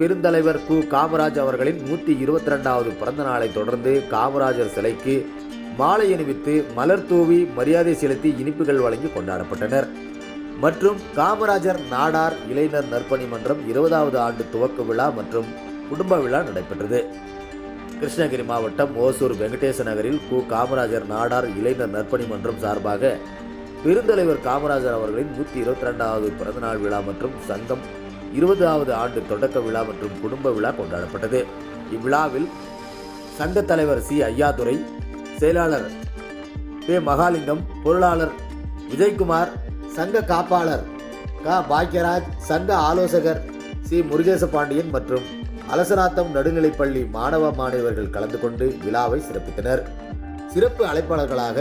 பெருந்தலைவர் கு. காமராஜ் அவர்களின் நூற்றி இருபத்தி ரெண்டாவது பிறந்த நாளை தொடர்ந்து காமராஜர் சிலைக்கு மாலை அணிவித்து மலர் தூவி மரியாதை செலுத்தி இனிப்புகள் வழங்கி கொண்டாடப்பட்டனர். மற்றும் காமராஜர் நாடார் இளைஞர் நற்பணி மன்றம் இருபதாவது ஆண்டு துவக்க விழா மற்றும் குடும்ப விழா நடைபெற்றது. கிருஷ்ணகிரி மாவட்டம் ஓசூர் வெங்கடேச நகரில் கு. காமராஜர் நாடார் இளைஞர் நற்பணி மன்றம் சார்பாக பெருந்தலைவர் காமராஜர் அவர்களின் நூற்றி இருபத்தி ரெண்டாவது பிறந்தநாள் விழா மற்றும் சங்கம் இருபதாவது ஆண்டு தொடக்க விழா மற்றும் குடும்ப விழா கொண்டாடப்பட்டது. இவ்விழாவில் சங்க தலைவர் சி. ஐயாதுரை செயலாளர் பே. மகாலிங்கம் பொருளாளர் விஜயகுமார் சங்க காப்பாளர் க. பாக்கியராஜ் சங்க ஆலோசகர் சி. முருகேச பாண்டியன் மற்றும் அலசநாத்தம் நடுநிலைப்பள்ளி மாணவ மாணவர்கள் கலந்து கொண்டு விழாவை சிறப்பித்தனர். சிறப்பு அழைப்பாளர்களாக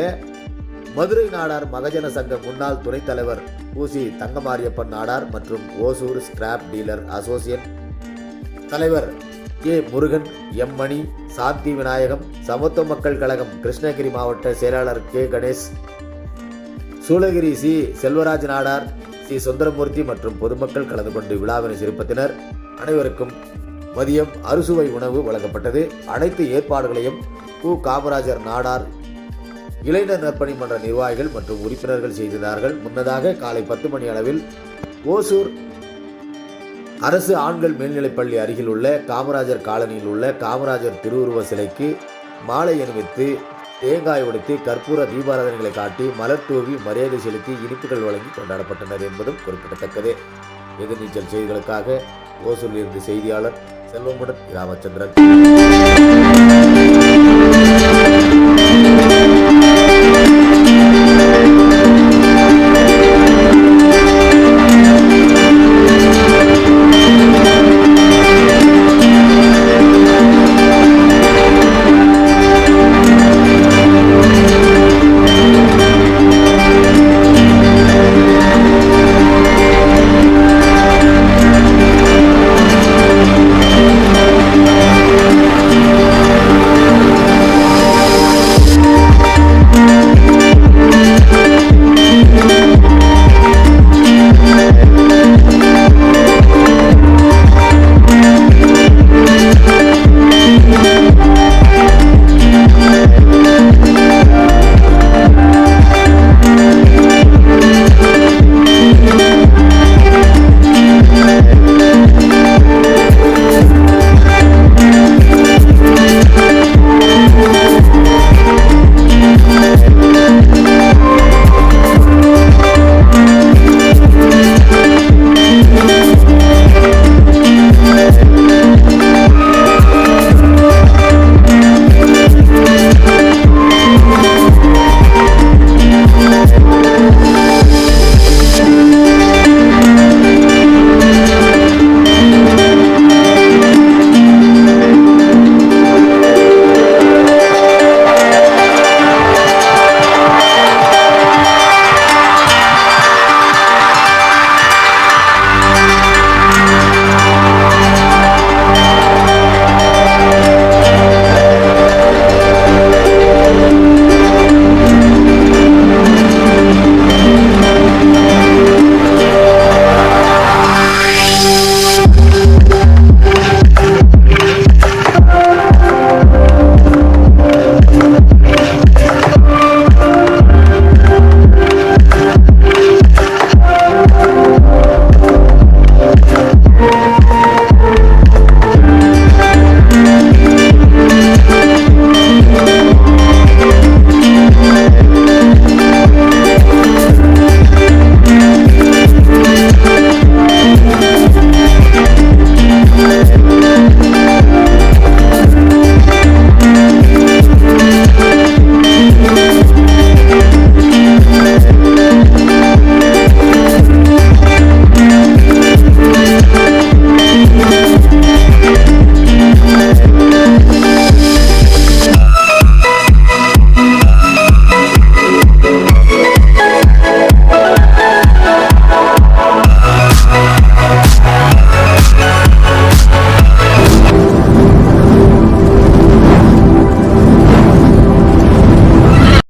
மதுரை நாடார் மகஜன சங்க முன்னாள் துணைத் தலைவர் பூசி தங்கமாரியப்பன் நாடார் மற்றும் ஓசூர் ஸ்கிராப் டீலர் அசோசியேட் தலைவர் கே முருகன் எம் மணி சாந்தி விநாயகம் சமத்துவ மக்கள் கழகம் கிருஷ்ணகிரி மாவட்ட செயலாளர் K Ganesh Shoolagiri C Selvaraj Nadar C Sundaramoorthy மற்றும் பொதுமக்கள் கலந்து கொண்டு விழாவினை சிறப்பித்தனர். அனைவருக்கும் மதியம் அறுசுவை உணவு வழங்கப்பட்டது. அனைத்து ஏற்பாடுகளையும் கு. காமராஜர் நாடார் இளைஞர் நற்பணி மன்ற நிர்வாகிகள் மற்றும் உறுப்பினர்கள் செய்திருந்தார்கள். முன்னதாக காலை பத்து மணி அளவில் ஓசூர் அரசு ஆண்கள் மேல்நிலைப்பள்ளி அருகில் உள்ள காமராஜர் காலனியில் உள்ள காமராஜர் திருவுருவ சிலைக்கு மாலை அணிவித்து தேங்காய் உடைத்து கற்பூர தீபாராதனைகளை காட்டி மலர் தூவி மரியாதை செலுத்தி இனிப்புகள் வழங்கி கொண்டாடப்பட்டனர் என்பதும் குறிப்பிடத்தக்கது. எதிர்நீச்சல் செய்திகளுக்காக ஓசூரிலிருந்து செய்தியாளர் செல்வமுடன் ராமச்சந்திரன்.